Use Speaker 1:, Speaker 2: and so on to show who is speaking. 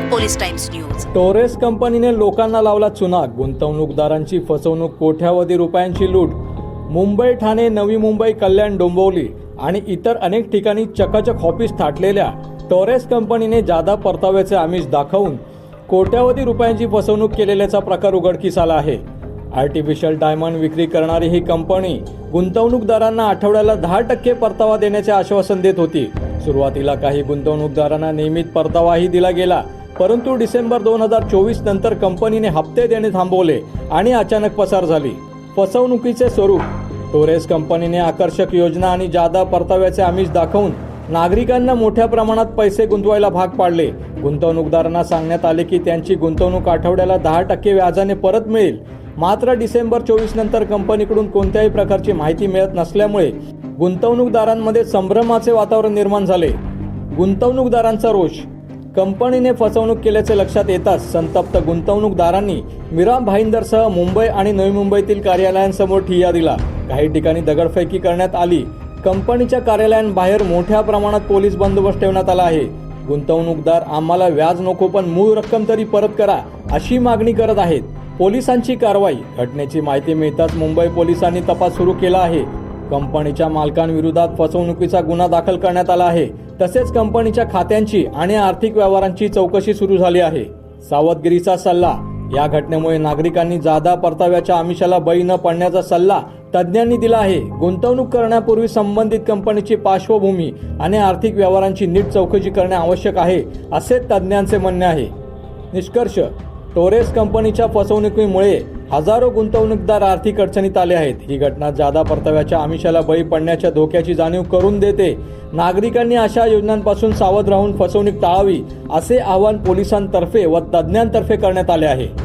Speaker 1: Police times news.
Speaker 2: Torres कंपनीने लोकांना लावला चुना गुंतवणूकदारांची फसवणूक कोट्यावधी रुपयांची लूट. मुंबई ठाणे नवी मुंबई कल्याण डोंबिवली आणि इतर अनेक ठिकाणी चकाचक ऑफिस थाटलेल्या टोरेस कंपनीने जादा परताव्याचे आमिष दाखवून कोट्यावधी रुपयांची फसवणूक केलेल्याचा प्रकार उघडकीस आला आहे. आर्टिफिशियल डायमंड विक्री करणारी ही कंपनी गुंतवणूकदारांना आठवड्याला दहा टक्के परतावा देण्याचे आश्वासन देत होती. सुरुवातीला काही गुंतवणूकदारांना नियमित परतावाही दिला गेला. परंतु डिसेंबर दोन हजार चोवीस नंतर कंपनीने हप्ते देणे थांबवले आणि अचानक पसार झाली. फसवणुकीचे स्वरूप. टोरेस कंपनीने आकर्षक योजना आणि जादा परताव्याचे आमिष दाखवून नागरिकांना मोठ्या प्रमाणात पैसे गुंतवायला भाग पाडले. गुंतवणूकदारांना सांगण्यात आले की त्यांची गुंतवणूक आठवड्याला दहा टक्के व्याजाने परत मिळेल. मात्र डिसेंबर चोवीस नंतर कंपनीकडून कोणत्याही प्रकारची माहिती मिळत नसल्यामुळे गुंतवणूकदारांमध्ये संभ्रमाचे वातावरण निर्माण झाले. गुंतवणूकदारांचा रोष. कंपनीने फसवणूक केल्याचे लक्षात येताच संतप्त गुंतवणूकदारांनी मिराम भाईंदरसह मुंबई आणि नवी मुंबईतील कार्यालयांसमोर ठिय्या दिला. काही ठिकाणी दगडफेकी करण्यात आली. कंपनीच्या कार्यालयांबाहेर मोठ्या प्रमाणात पोलीस बंदोबस्त ठेवण्यात आला आहे. गुंतवणूकदार आम्हाला व्याज नको पण मूळ रक्कम तरी परत करा अशी मागणी करत आहेत. पोलिसांची कारवाई घटनेची माहिती मिळताच मुंबई पोलिसांनी तपास सुरू केला आहे. कंपनीच्या मालकांविरोधात फसवणुकीचा गुन्हा दाखल करण्यात आला आहे. तसेच कंपनीच्या खात्यांची आणि आर्थिक व्यवहारांची चौकशी सुरू झाली आहे. सावधगिरीचा सल्ला. या घटनेमुळे नागरिकांनी जादा परताव्याच्या आमिषाला बळी न पडण्याचा सल्ला तज्ज्ञांनी दिला आहे. गुंतवणूक करण्यापूर्वी संबंधित कंपनीची पार्श्वभूमी आणि आर्थिक व्यवहारांची नीट चौकशी करणे आवश्यक आहे असे तज्ज्ञांचे म्हणणे आहे. निष्कर्ष. टोरेस कंपनीच्या फसवणुकीमुळे हजारो गुंतवणूकदार आर्थिक अडचणीत आले आहेत. ही घटना जादा परताव्याच्या आमिषाला बळी पडण्याच्या धोक्याची जाणीव करून देते. नागरिकांनी अशा योजनांपासून सावध राहून फसवणूक टाळावी असे आवाहन पोलिसांतर्फे व तज्ज्ञांतर्फे करण्यात आले आहे.